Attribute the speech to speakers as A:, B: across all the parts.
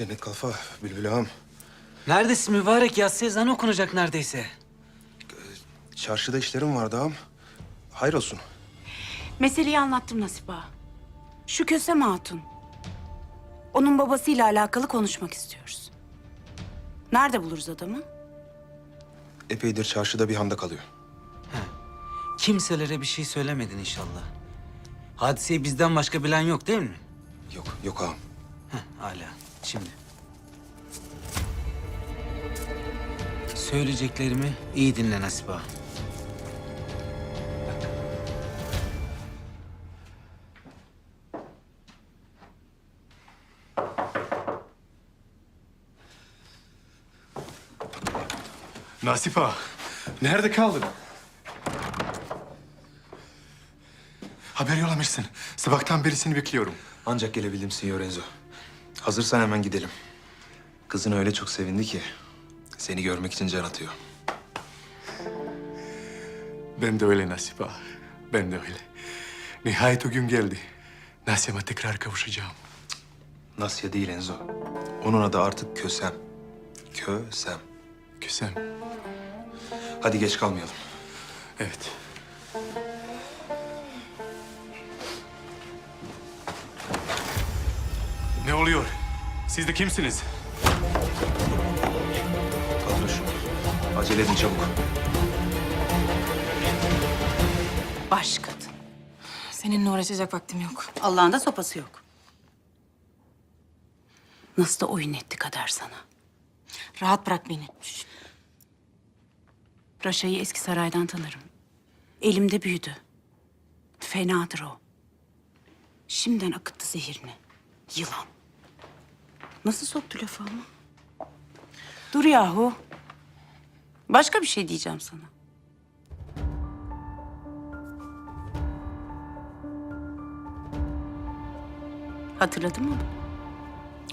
A: Cennet kalfa Bülbül ağam.
B: Neredesin mübarek? Yatsı ezanı okunacak neredeyse.
A: Çarşıda işlerim vardı ağam. Hayır olsun.
C: Meseleyi anlattım Nasip Ağa. Şu Kösem Hatun. Onun babasıyla alakalı konuşmak istiyoruz. Nerede buluruz adamı?
A: Epeydir çarşıda bir handa kalıyor.
B: Kimselere bir şey söylemedin inşallah. Hadiseyi bizden başka bilen yok değil mi?
A: Yok, yok ağam.
B: Heh, hala. Şimdi. Söyleyeceklerimi iyi dinle Nasip Ağa. Bak.
D: Nasip ağa, nerede kaldın? Haber yollamışsın. Sabahtan beri seni bekliyorum.
A: Ancak gelebildim Signor Enzo. Hazırsan hemen gidelim. Kızın öyle çok sevindi ki seni görmek için can atıyor.
D: Ben de öyle Nasip ağa. Ben de öyle. Nihayet o gün geldi. Nasya'ma tekrar kavuşacağım.
A: Nasya değil Enzo. Onun adı artık Kösem. Kösem.
D: Küsem.
A: Hadi geç kalmayalım.
D: Evet. Ne oluyor? Siz de kimsiniz?
A: Acele edin çabuk.
C: Baş kadın.
E: Seninle uğraşacak vaktim yok.
C: Allah'ın da sopası yok. Nasıl da oyun etti kader sana.
E: Rahat bırak beni.
C: Raşa'yı eski saraydan tanırım. Elimde büyüdü. Fenadır o. Şimdiden akıttı zehirini. Yılan. Nasıl soktu lafı ama? Dur yahu. Başka bir şey diyeceğim sana. Hatırladın mı?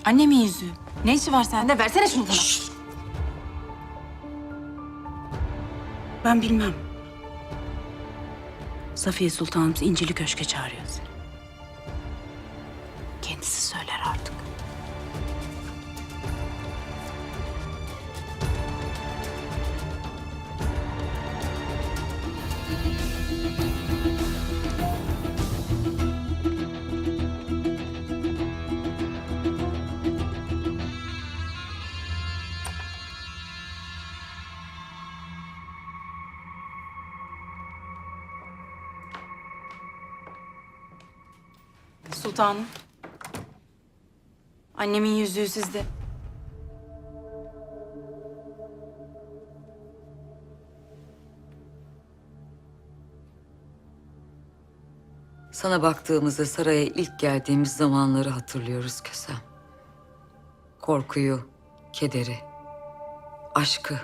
E: Annemin yüzüğü. Ne işi var sende? Versene şunu bana.
C: Ben bilmem. Safiye Sultanımız İncili Köşk'e çağırıyor seni. Kendisi söyler artık.
E: Sultanım. Annemin yüzüğü sizde.
F: Sana baktığımızda saraya ilk geldiğimiz zamanları hatırlıyoruz Kösem. Korkuyu, kederi, aşkı,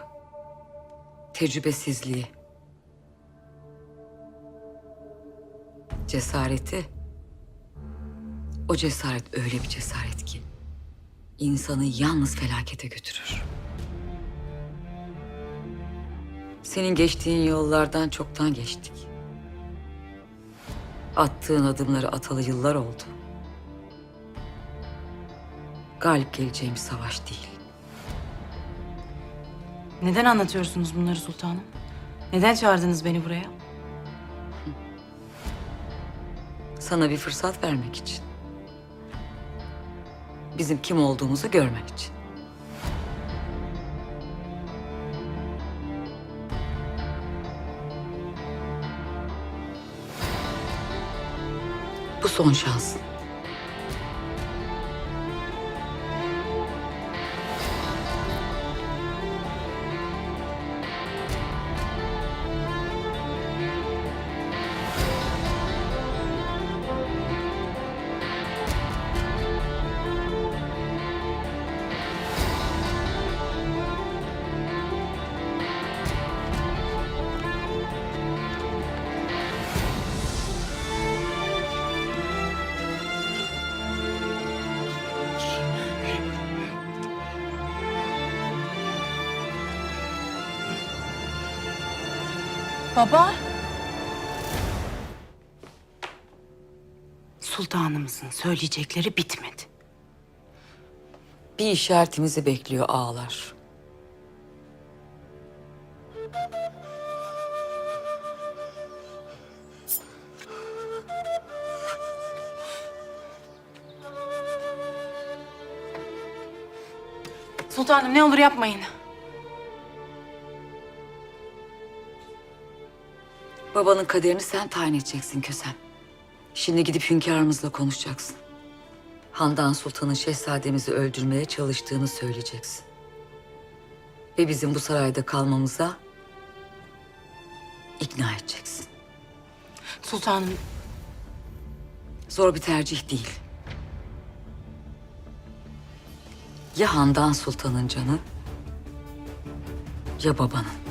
F: tecrübesizliği. Cesareti. O cesaret öyle bir cesaret ki insanı yalnız felakete götürür. Senin geçtiğin yollardan çoktan geçtik. Attığın adımları atalı yıllar oldu. Galip geleceğimiz savaş değil.
E: Neden anlatıyorsunuz bunları sultanım? Neden çağırdınız beni buraya?
F: Sana bir fırsat vermek için. Bizim kim olduğumuzu görmen için. Bu son şansın.
E: Baba.
C: Sultanımızın söyleyecekleri bitmedi.
F: Bir işaretimizi bekliyor ağalar.
E: Sultanım ne olur yapmayın.
F: Babanın kaderini sen tayin edeceksin Kösem. Şimdi gidip hünkârımızla konuşacaksın. Handan Sultan'ın şehzademizi öldürmeye çalıştığını söyleyeceksin. Ve bizim bu sarayda kalmamıza ikna edeceksin.
E: Sultanım
F: Zor bir tercih değil. Ya Handan Sultan'ın canı ya babanın.